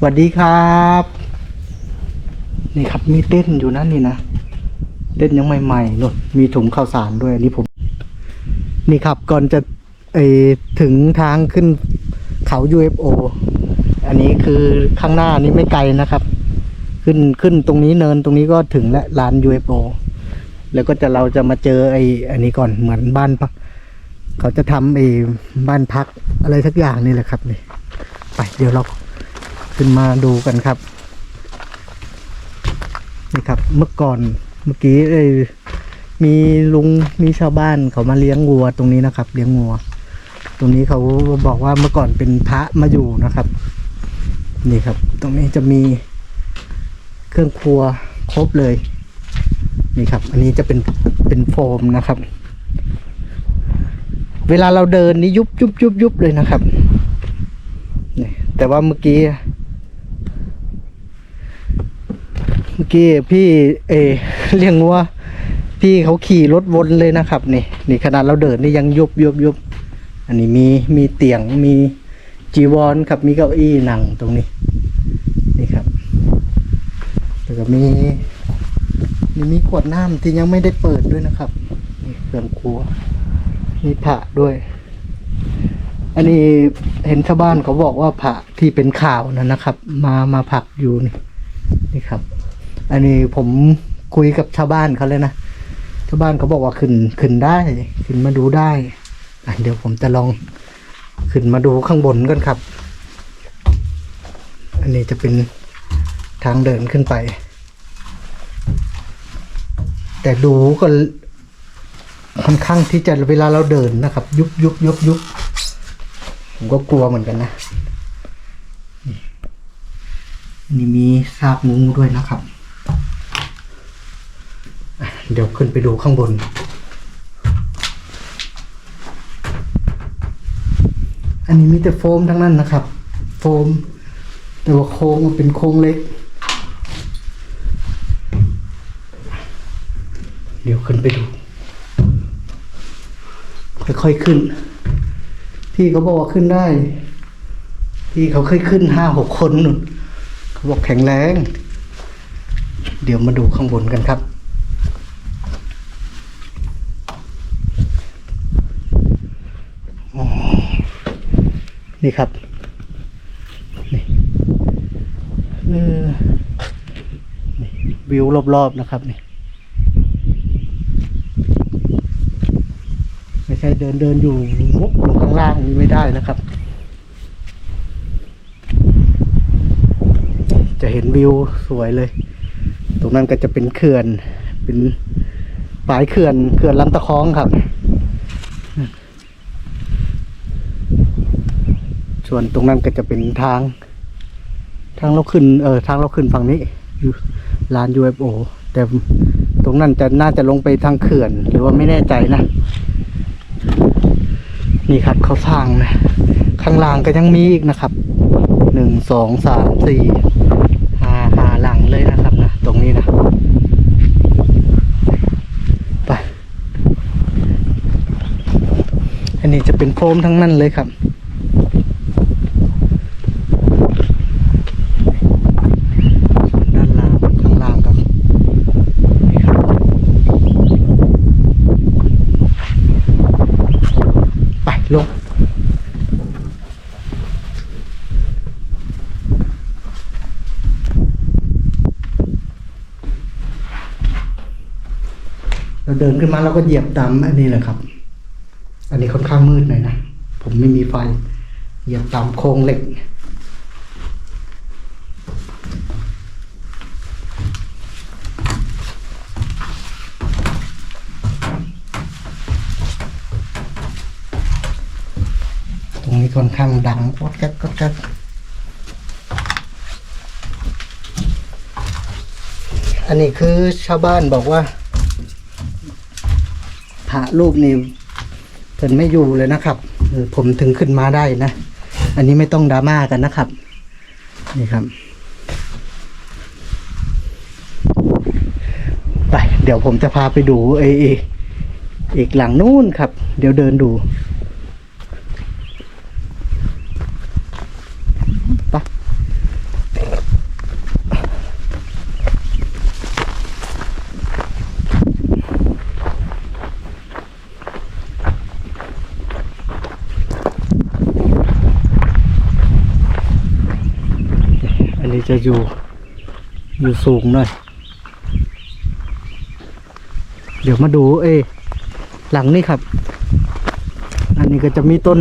สวัสดีครับ นี่ครับมีเต้นอยู่นั่นนี่นะเต้นยังใหม่ๆนุ่นมีถุงข้าวสารด้วยอันนี้ผม นี่ครับก่อนจะไอถึงทางขึ้นเขา UFO อันนี้คือข้างหน้านี้ไม่ไกลนะครับ ขึ้นขึ้นตรงนี้เนินตรงนี้ก็ถึงและลาน UFO แล้วก็จะเราจะมาเจอไออันนี้ก่อนเหมือนบ้านพักเขาจะทำไอบ้านพักอะไรสักอย่างนี่แหละครับนี่ไปเดี๋ยวเรา ขึ้นมาดูกันครับ นี่ครับ เมื่อก่อนเมื่อกี้เอ้ยมีลุงมีชาวบ้านเขามาเลี้ยงวัวตรงนี้นะครับ เลี้ยงวัว ตรงนี้เขาบอกว่าเมื่อก่อนเป็นพระมาอยู่นะครับ นี่ครับ ตรงนี้จะมีเครื่องครัวครบเลย นี่ครับ อันนี้จะเป็นเป็นโฟมนะครับ เวลาเราเดินนี่ยุบยุบยุบยุบเลยนะครับนี่แต่ว่าเมื่อกี้ เมื่อ กี้พี่เอเลี้ยงวัวพี่เขาขี่รถวนเลยนะครับ นี่นี่ขนาดเราเดินนี่ยังยุบยุบยุบอันนี้มีมีเตียงมีจีวรครับมีเก้าอี้นั่งตรงนี้ นี่ครับแล้วก็มีมีมีขวดน้ำที่ยังไม่ได้เปิดด้วยนะครับนี่เครื่องครัว มีผักด้วย อันนี้เห็นชาวบ้านเขาบอกว่าผักที่เป็นข่าวนะนะครับ มามาผักอยู่นี่นี่ครับ อันนี้ผมคุยกับชาวบ้านเขาเลยนะชาวบ้านเขาบอกว่าขึ้นขึ้นได้ขึ้นมาดูได้อะเดี๋ยวผมจะลองขึ้นมาดูข้างบนกันครับ อันนี้จะเป็นทางเดินขึ้นไป แต่ดูก็ค่อนข้างที่จะเวลาเราเดินนะครับ ยุบยุบยุบยุบผมก็กลัวเหมือนกันนะนี่มีซากงูด้วยนะครับ เดี๋ยวขึ้นไปดูข้างบน อันนี้มีแต่โฟมทั้งนั้นนะครับ โฟม แต่ว่าโค้งมันเป็นโค้งเล็ก เดี๋ยวขึ้นไปดู ค่อยๆขึ้น พี่เขาบอกว่าขึ้นได้ พี่เขาเคยขึ้นห้าหกคนนู่นเขาบอกแข็งแรง เดี๋ยวมาดูข้างบนกันครับ นี่ครับ นี่เออนี่วิวรอบๆนะครับนี่ไม่ใช่เดินเดินอยู่วบลงข้างล่างนี่ไม่ได้นะครับ จะเห็นวิวสวยเลย ตรงนั้นก็จะเป็นเขื่อน เป็นปลายเขื่อนเขื่อนลำตะคองครับ ส่วนตรงนั้นก็จะเป็นทาง ทางเราขึ้นเออทางเราขึ้นฝั่งนี้อยู่ลาน UFO แต่ตรงนั้นจะน่าจะลงไปทางเขื่อน หรือว่าไม่แน่ใจนะ นี่ครับเขาสร้างนะข้างล่างก็ยังมีอีกนะครับหนึ่งสองสามสี่หาหาหลังเลยนะครับนะตรงนี้นะไปอันนี้จะเป็นโฟมทั้งนั้นเลยครับ ด้านล่างข้างล่างครับนี่ครับ ไป ลงเราเดินขึ้นมาเราก็เหยียบตามอันนี้แหละครับ อันนี้ค่อนข้างมืดหน่อยนะ ผมไม่มีไฟ เหยียบตามโครงเหล็ก ตรงนี้ ค่อนข้างดังก็แก๊กก็แก๊กอันนี้คือชาวบ้านบอกว่าพระรูปนี้เพิ่นไม่อยู่เลยนะครับผมถึงขึ้นมาได้นะ อันนี้ไม่ต้องดราม่ากันนะครับ นี่ครับ ไป เดี๋ยวผมจะพาไปดูไอ้อีกหลังนู้นครับ เดี๋ยวเดินดู นี้จะอยู่อยู่สูงหน่อย เดี๋ยวมาดู เอ้หลังนี่ครับ อันนี้ก็จะมีต้น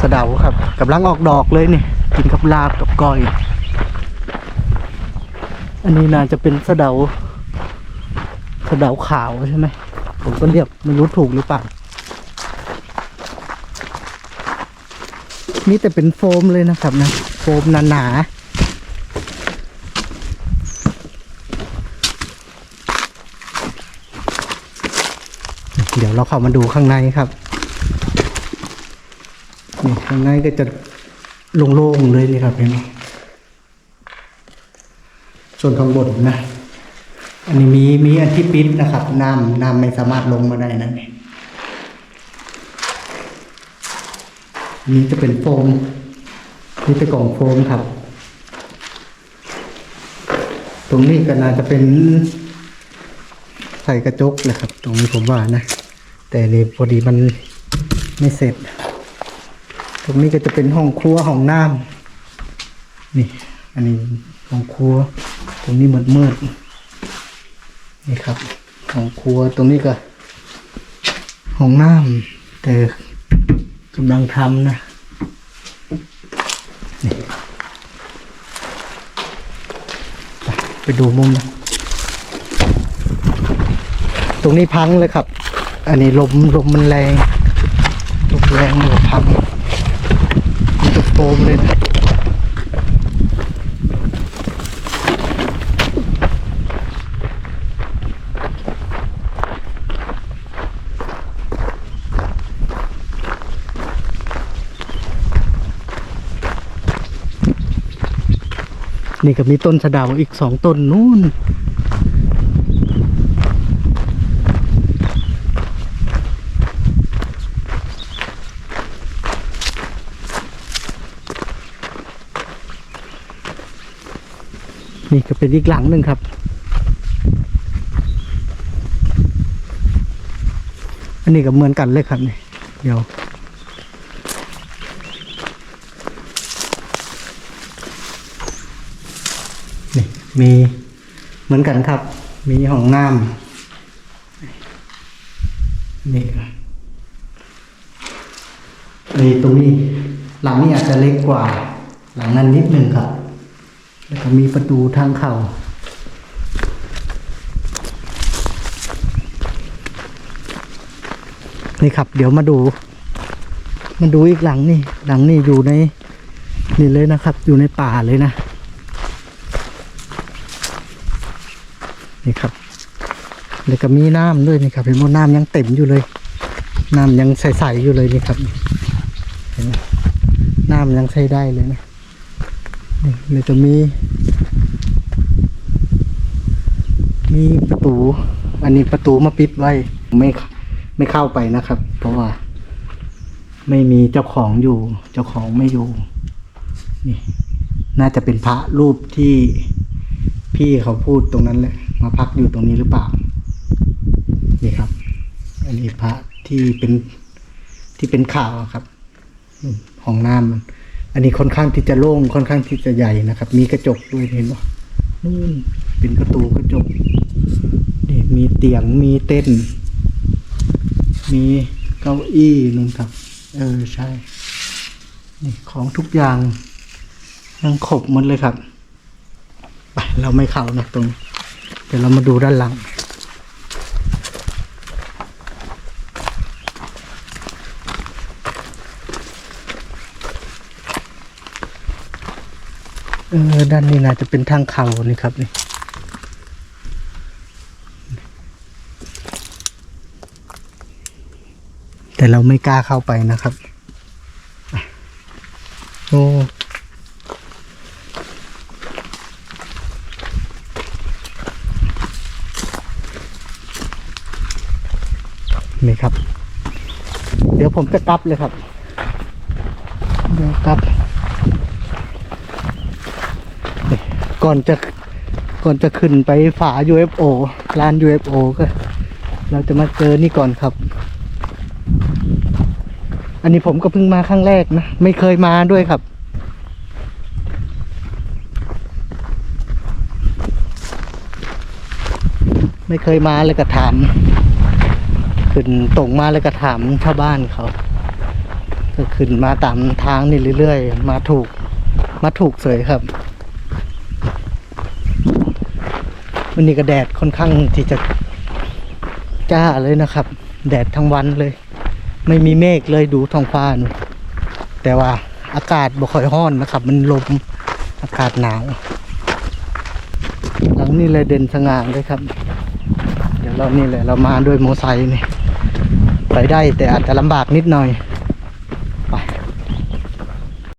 สะเดาครับกำลังออกดอกเลยนี่กินกับลาบกับก้อย อันนี้น่าจะเป็นสะเดาสะเดาขาวใช่ไหมผมก็เรียกไม่รู้ถูกหรือเปล่านี่แต่เป็นโฟมเลยนะครับนะ โฟมหนาๆ เดี๋ยวเราเข้ามาดูข้างในครับนี่ข้างในก็จะโล่งๆเลยนี่ครับเห็นไหมส่วนข้างบนนะ อันนี้มีมีอันที่ปิดนะครับน้ำน้ำไม่สามารถลงมาได้นั่นเองอันนี้จะเป็นโฟมนี่เป็นกล่องโฟมครับ ตรงนี้ก็น่าจะเป็นใส่กระจกเลยครับ ตรงนี้ผมว่านะ แต่นี่พอดีมันไม่เสร็จ ตรงนี้ก็จะเป็นห้องครัวห้องน้ำนี่ อันนี้ห้องครัว ตรงนี้มืดมืดนี่ครับห้องครัวตรงนี้ก็ห้องน้ำแต่กำลังทำนะไปดูมุมนะ ตรงนี้พังเลยครับ อันนี้ลมลมมันแรงลมแรงมันก็พังมันจะโฟมเลยนะนี่ก็มีต้นสะดาอีกสองต้นนู่น นี่ก็เป็นอีกหลังหนึ่งครับ อันนี้ก็เหมือนกันเลยครับนี่เดี๋ยวนี่มีเหมือนกันครับ มีห้องน้ำนี่ครับนี่ตรงนี้หลังนี้อาจจะเล็กกว่า หลังนั้นนิดนึงครับ แล้วก็มีประตูทางเข้านี่ครับ เดี๋ยวมาดู มาดูอีกหลังนี่ หลังนี่อยู่ในนี่เลยนะครับ อยู่ในป่าเลยนะ นี่ครับ แล้วก็มีน้ำด้วยนี่ครับเห็นว่าน้ำยังเต็มอยู่เลย น้ำยังใสๆอยู่เลยนี่ครับ เห็นไหมน้ำยังใช้ได้เลยนะ นี่จะมี มีประตู อันนี้ประตูมาปิดไว้ ไม่ไม่เข้าไปนะครับ เพราะว่า ไม่มีเจ้าของอยู่ เจ้าของไม่อยู่ นี่ น่าจะเป็นพระรูปที่พี่เขาพูดตรงนั้นแหละ มาพักอยู่ตรงนี้หรือเปล่า นี่ครับ อันนี้พระที่เป็นที่เป็นข่าวครับ ห้องน้ำมัน อันนี้ค่อนข้างที่จะโล่งค่อนข้างที่จะใหญ่นะครับ มีกระจกด้วยเห็นปะนู่นเป็นประตูกระจกนี่มีเตียงมีเต้น มีเก้าอี้นึงครับ เออใช่นี่ของทุกอย่างยังครบหมดเลยครับไปเราไม่เข้านะตรงเดี๋ยวเรามาดูด้านหลัง ออด้านนี้น่าจะเป็นทางเขานี่ครับนี่แต่เราไม่กล้าเข้าไปนะครับโอ้นี่ครับ เดี๋ยวผมจะกลับเลยครับ เดี๋ยวกลับ ก่อนจะก่อนจะขึ้นไปฝา UFO ลาน UFO ก็เราจะมาเจอนี่ก่อนครับ อันนี้ผมก็เพิ่งมาครั้งแรกนะ ไม่เคยมาด้วยครับ ไม่เคยมาเลยกระถามขึ้นตรงมาเลยกระถามชาวบ้านเขาก็ขึ้นมาตามทางนี่เรื่อยๆ มาถูก มาถูกเสยครับ วันนี้ก็แดดค่อนข้างที่จะจ้าเลยนะครับ แดดทั้งวันเลย ไม่มีเมฆเลยดูท้องฟ้านูแต่ว่าอากาศบ่ค่อยร้อนนะครับ มันลมอากาศหนาว หลังนี้เลยเด่นสง่าเลยครับ เดี๋ยวเรานี่แหละเรามาด้วยมอไซค์นี่ไปได้แต่อาจจะลำบากนิดหน่อย